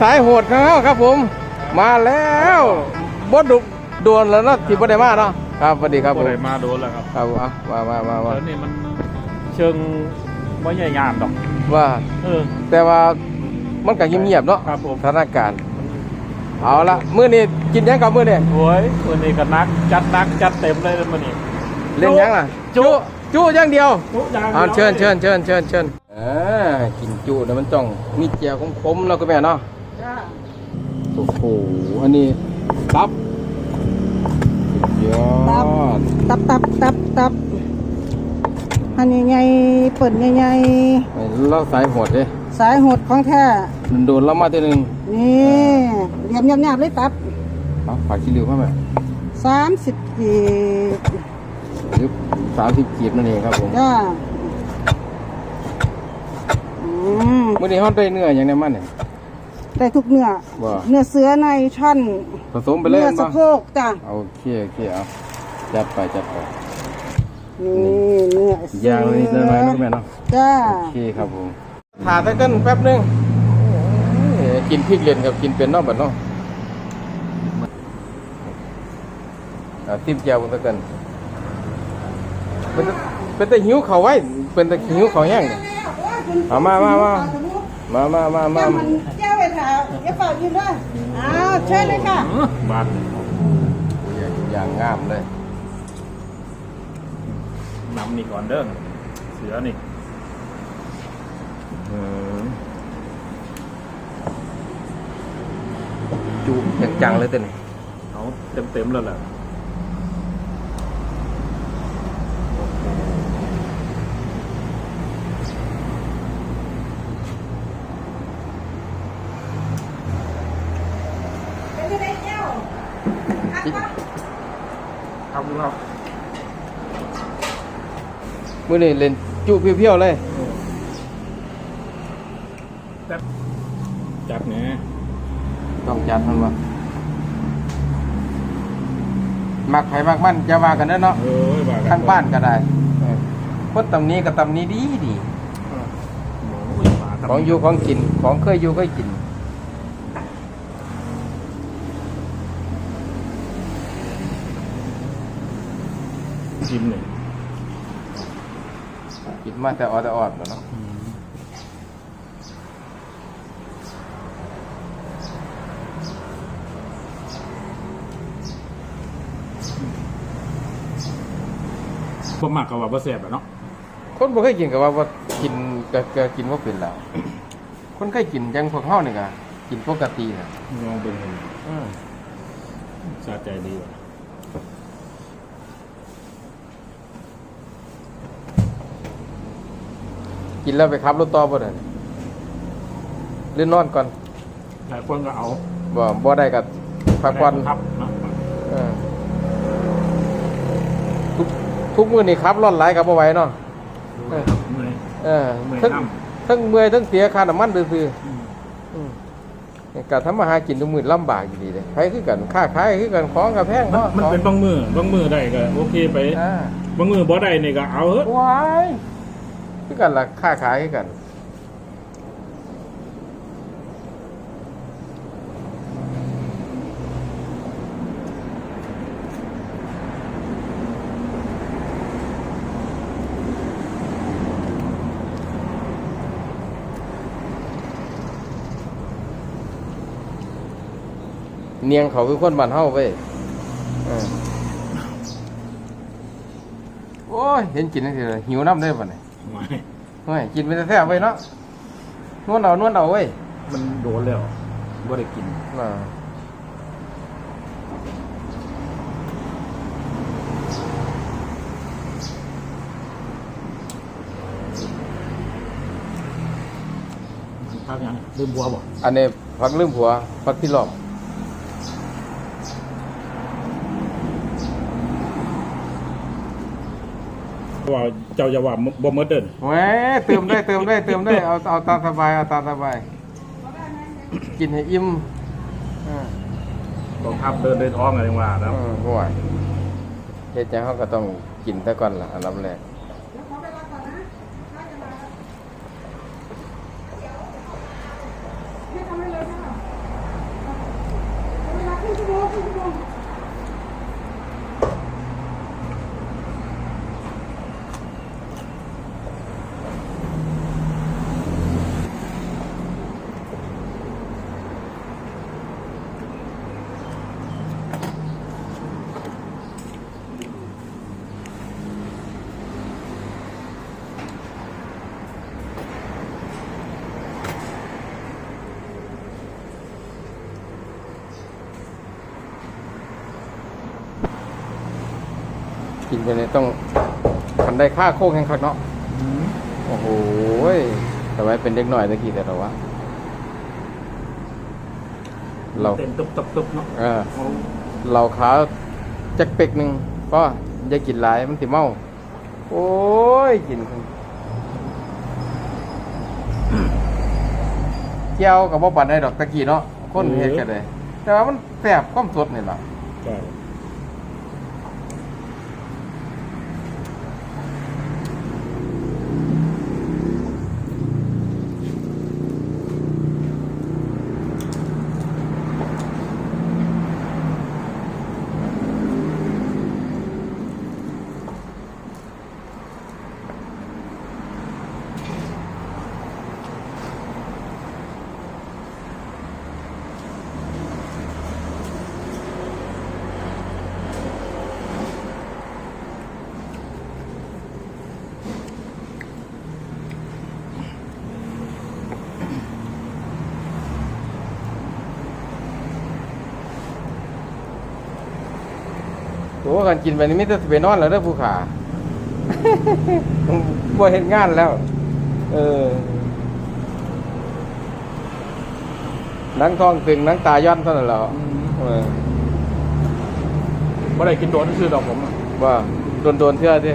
สายโหดของเขาครับผม มาแล้วบดดุดวนแล้วเนาะที่บ่ได้มาเนาะครับสวัสดีครับผก็มเลยมาโดนแล้วครับครับอะมามามามาแล้วนี่มันเชิงไม่ใหญ่งามดอกว่า เออ แต่ว่ามันก็เงียบๆเนาะครับผม สถานการณ์เอาละมื้อนี้กินหยังกับมื้อนี้โอ้ยวันนี้ก็นักจัดนักจัดเต็มเลยมันนี่ เล่นหยังล่ะจุ จุอย่างเดียวจุอย่างเอาดียวเชิญเชิญเชิญเชิญเชิญอ่ากินจุเนี่ยมันต้องมีเจียวคมๆแล้วก็แม่เนาะจ้า โอ้โห อันนี้ตับสุดยอดตับตับตับตับอันใหญ่ๆเปิดใหญ่ไอ้เราสายโหดเด้ๆสายหดของแท้มันโดนเรามาทีหนึงนี่เหลี่ยมหยาบๆเลยตับเอาฝากชิลิวมาไหมสามสิบกีบหรือสามสิบกีบนั่นเองครับผมจ้าอืมมื่อนี้เขาได้เนื้ออย่างในมันเนี่ย ได้ทุกเนื้อ ว่าเนื้อเสือในช่อนผสมไปเลยเนื้อสะป่ะโพกจ้าเอาโอเคโอเคเอาจัดไปจัดไป นี่เนื้อเสืยางเลยนิดหน่อยๆนะแม่เนาะ จ้า โอเคครับผมถ่าตะกันแป๊บหนึงโอ้ยกินพริกเล่นกับกินเป็นเนอกบัดเนาะอ่าติ้มแจ่วบนตะกันเป็นตะเป็นแต่หิวเขาวไว้ เป็นแต่หิวเขาวแห้งเนี่ยเอามามามามามามามาเจ้ามันเจ้าไปถามเจ้าเป่ายืนด้วยอ้าวเชิญเลยค่ะ อื้อบ้านอย่างงามเลยนำนี่ก่อนเด้อเสือนี่อืมจูบจังๆเลยเต้นเอาเต็มเต็มๆแล้วแหละ เป็นยังไงเจ้าอันว่า ครับครับมื่อนี้เล่นจูเพียวๆเลยจัดจัดแหน่ต้องจัดมันว่ามักไผมักมันจะว่ากันเด้อเนาะเอ้ยว่ากัข้างบ้านก็ได้เออคนตำนี้กับตำนี้ดีดีโอ้ยว่าทำของอยู่ของกินของเคยอยู่เคยกิน กินนี่กินมาแต่ออแต่ออดแล้วเนาะบ่มักก็ว่าบ่แซ่บอะเนาะคนบ่เคยกินก็ว่าว่ากินก็ก็กินว่าเป็นแล้ว คนเคยกินจังพวกเฮานี่ก็กินปกติน่ะลองเบิ่งให้อืมสะใจดีว่ะ กินแล้วไปขับรถต่อบ่ได้หรือนอนก่อนหลายคนก็เอาบ่บ่ได้ก็พักผ่อนครับเนาะเออทุกทุกมื้อนี่ขับรถหลายก็บ่ไหวเนาะดูนะครับเมื่อยเออเมื่อยทั้งน้ทั้งเมื่อยทั้งเสียค่าน้ำมันซื่ออืมๆอืมการทำมาหากินทุกมื้อลำบากอยู่ดีเลยใครคือกันค้าขายคือกันของก็แพงมันเนาะมันเป็นบางมือบางมือได้ก็โอเคไปอ่าบางมือบ่ได้นี่ก็เอาเถอะวาย คือกันละค้าขายกัน เนียงเขาคือคนบ้านเฮาเว้ยโอ้ย เห็นกินนั่นสิเลยหิวน้ำได้ป่ะเนี่ย ไม่เฮ้ยกินไปแต่แท้ๆไว้เนาะนวดเอานวดเอาเว้ยมันโดนแล้วบ่ได้กินอ่าภาพยังลืมบัวบ่อันนี้พักลืมผัวพักที่รอบ ว่าเจ้าจะว่าบ่หมดเดินเว้ยเติมได้เติมได้เติมได้เอาเอาตามสบายเอาตามสบาย กินให้อิ่มอ่าต้องทับเดินด้วยท้องอะไรว่าเอแล้วอห่วยเฮ็ดจังเขาก็ต้องกินแต่ก่อนล่ะอันดับแรก กินไปเลยต้องคันได้ค่าโคกแห่งคักเนาะโอ้โหยแต่ไว้เป็นเด็กหน่อยตะกี้แต่เราวะเราเต้นตุบตุบตุบเนาะเออเราขาวจักเป็กหนึ่งก็อย่ากินหลายมันสิเมา โอ้ยกินเจียวกับบ่ปันได้ดอกตะกี้เนาะคนเฮ็ดกันเลยแต่ว่ามันแสบความสดนี่ล่ะ ใช่ตัวกันกินไปนี่ไมแต่จะไปนอนแล้วเด้อผู้ขาบ่เห็นงานแล้ว เออหนังท้องตึงหนังตาย้อนเท่านั้นแหล้วเออบ่ได้กินโดนซื้อดอกผมอะว่าโดนโดนๆเท่าที่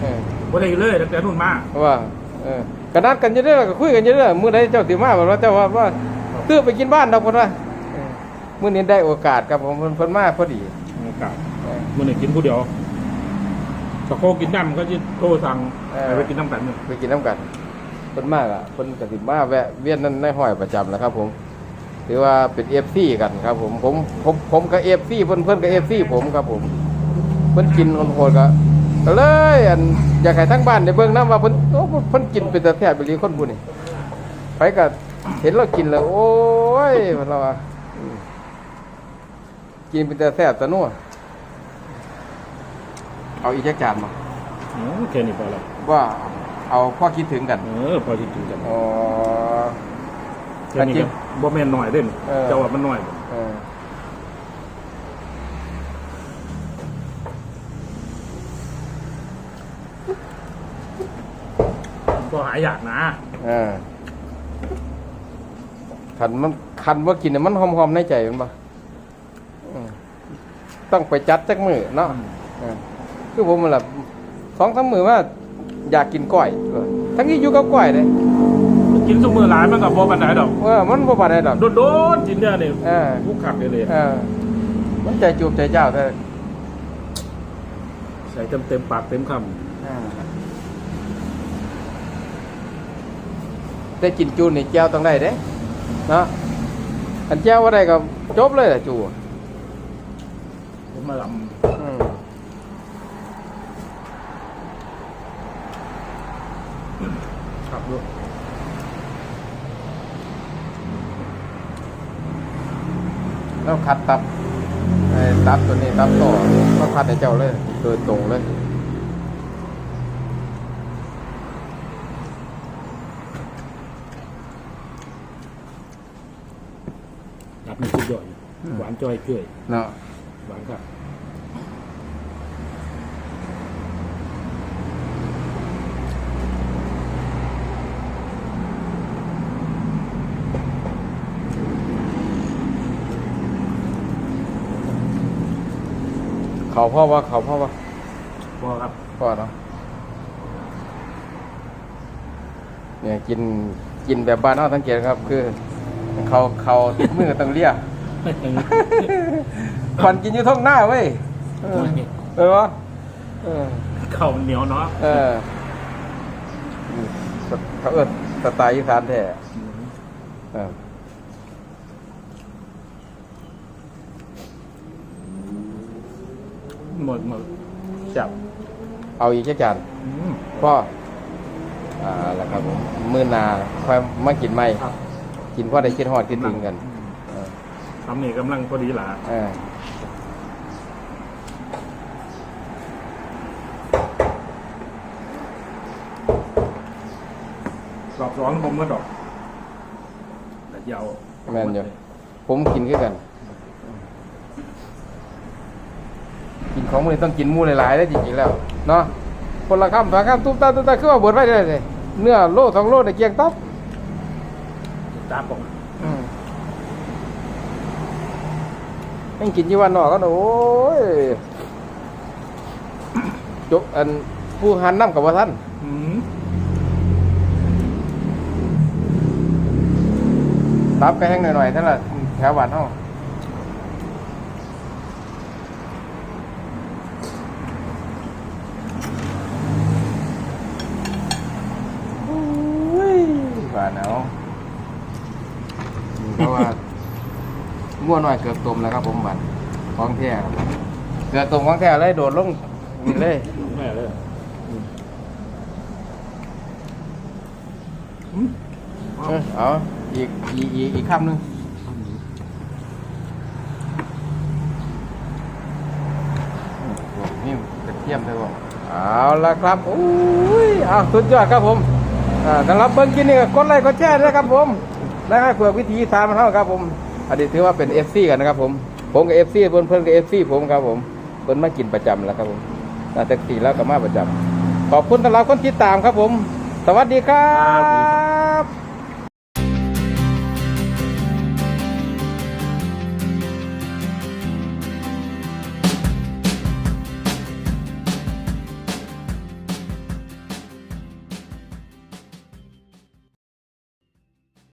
เออบ่ได้เลยตั้งแต่นู่นมาว่าเออกระนัดกันเยอะๆก็คุยกันเยอะๆมื้อใดเจ้าสิมาบอกว่าเจ้าว่าว่าตื้อไปกินบ้านดอกพุ่นว่าเออมื้อนี้ได้โอกาสครับผมเพิ่นเพิ่นมาพอดี โอกาส เออมื้อนี้กินผู้เดียวตะโคกินน้ำก็จะโทรสั่งเออให้ไปกินน้ำกันหนึ่งไปกินน้ำกันเพิ่นมากอะเพิ่นก็สิมาแวะเวียนนั่นในห้อยประจำแหล้วครับผมถือว่าเป็น FC กันครับผมผมผมผมกับ FC เพิ่นเพิ่นกับ FC ผมครับผม เพิ่นกินโหดๆก็ก็เลยอันอยากให้ทั้งบ้านได้เบิ่งนํว่าเพิ่นโอ้เพิ่นกินเป็นตาแท้ไปลีคนผู้นี่ไปก็เห็นเรากินแล้ว โอ้ยเพิ่นเราว่าอืมกินเป็นตาแท้ตะนัว เอาอีกจักจานมาอืมแค่นี้พอแล้วว่าเอาข้อคิดถึงกัน เออพอที่กินกันอ๋อ แค่นี้ก็บ่แม่นหน่อยเด้นเออเจ้าว่ามันหน่อยบ่เออก็หายอยากนะเออคันมันคันว่ากินเนี่ยมันหอมๆในใจมันปะอืมต้องไปจัดจักมือเนาะเออ คือผมมันละสองสามมือว่าอยากกินก้อยเออทั้งนี้อยู่กับก้อยเลยกินซุมื้อหลายมันก็บ่ปานใดดอกเออมันบ่ปานใดดอกโดนๆกินเด้อนี่เออผู้ขับเลยเลยเออมันใจจูบใจเจ้าแต่ใส่เต็มๆปากเต็มคำได้กินจูนนี่แจ้วต้องได้เด้เนาะอันแจ้วว่าได้ก็จบเลยแหละจูผมมาลอืมำ ขับด้วยแล้วคัดตับไอ้ตับตัวนี้ตับต่อก็คัดให้เจ้าเลย โดยตรงเลยขับนี่สุดยอดหวานจ้อยเกลือยเนาะหวานครับ เขาพ่อว่าเขาพ่อว่าพอครับพ่อเนาะเนี่ยกินกินแบบบ้านนอกสังเกตครับ คือเขาเขาติดมือต้องเลียควันกินอยู่ท้องหน้าเว้ยเออเออวะเออข้าวมันเหนียวเนาะเออเขาเอิดสไตล์อีสานแท้เออ หมดหมดจับเอาอีกแค่จานอืมพ่ออ่าแล้วครับผมมื้อหนาค่อยมากินใหม่ครับกินพ่อได้คิดฮอดคิดถึงกันเออทำนี่กำลังพอดีหล่ะเออรอบร้อนผมก็ดอกแต่ยาวแม่นอยู่ผมกินคือกัน กิน กิน ของมันต้องกินหมูหลายๆได้จริงๆแล้วเนาะคนละคำสองคำตุ้มตาตุ้มตาคือว่าบดไว้ได้เลยเนื้อโลสองโลได้เกียงต๊อบตามผมให้กินยี่วันนอกก็โอ้ยจบอันผู้หันน้ำกับว่าท่านอืมตับก็แห้งหน่อยๆท่านละแถวบ้านห้องบ้านเอาเพราะว่า ง่วหน่อยเกือบต้มแล้วครับผมบันของแท้ครับเกือบต้มของแท้เลยโดดลงนี่เลยแม่เลยเออเอาอีกอีกอีกอีกคำหนึ่งนี่กระเทียมเลยบ่เอาละครับโอ้ยเอาสุดยอดครับผมอ่าสำหรับเบิ้งกินนี่ก็กดไลค์กดแชร์ด้วยครับผม และให้เผื่อวิธีทานมันเท่าครับผม อันนี้ถือว่าเป็นเอฟซีกันนะครับผม ผมกับเอฟซีเพื่อนเพื่อนกับเอฟซีผมครับผมเพื่อนมากินประจำแล้วครับผมตั้งแต่สี่แล้วก็มาประจำขอบคุณสำหรับคนติดตามครับผม สวัสดีครับ